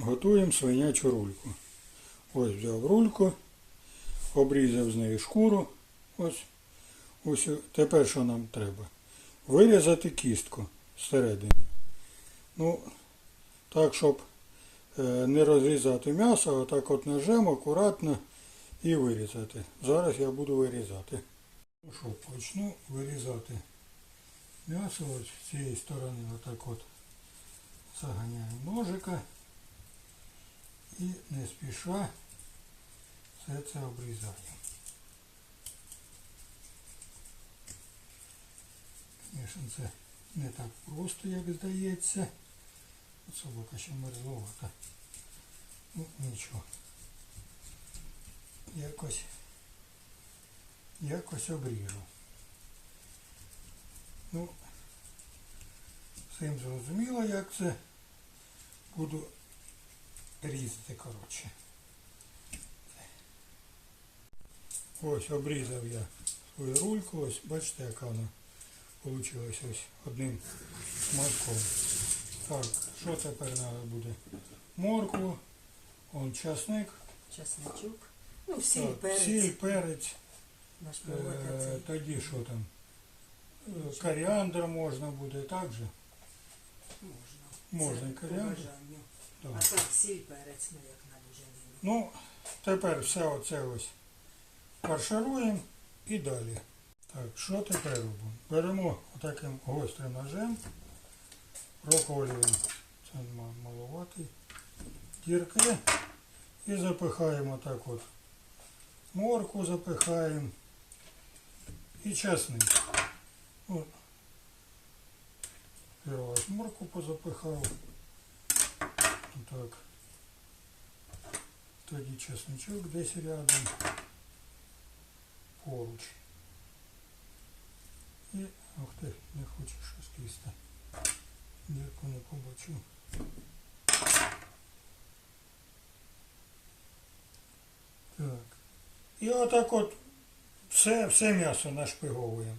Готуємо свинячу рульку. Ось взяв рульку, обрізав з неї шкуру. Ось. Ось. Тепер що нам треба? Вирізати кістку всередині. Ну, так, щоб е, не розрізати м'ясо, а отак от ножем акуратно і вирізати. Зараз я буду вирізати. Ну що, почну вирізати м'ясо ось з цієї сторони отак от заганяю ножика і не спіша все це обрізаю. Звісно, це не так просто, як здається. Собака ще мерзловата. Ну, нічого. Якось, якось обріжу. Ну, всім зрозуміло, як це буду різати, коротше. Ось обрізав я свою рульку, ось бачите, яка вона вийшла ось одним шматком. Так, що тепер треба буде? Моркву, он часник, Часничок. Ну, сіль, так, перець. сіль, перець, е, тоді що там? Коріандр можна буде так же? Можна. Можна Це по коріандр. бажанню. Так. А так сіль, перець, ну як на буженину. Ну, тепер все оце ось фаршируємо і далі. Так, що тепер робимо? Беремо отаким гострим ножем, проколюємо, це маловатий, дірки і запихаємо так от. Морку запихаємо і чесник. От. Раз морку позапихав. Так. Тоді чесничок десь рядом поруч. І, ох ти, не хоче щось кисти. Дірку не побачу. Так. І отак от все, все м'ясо нашпиговуємо.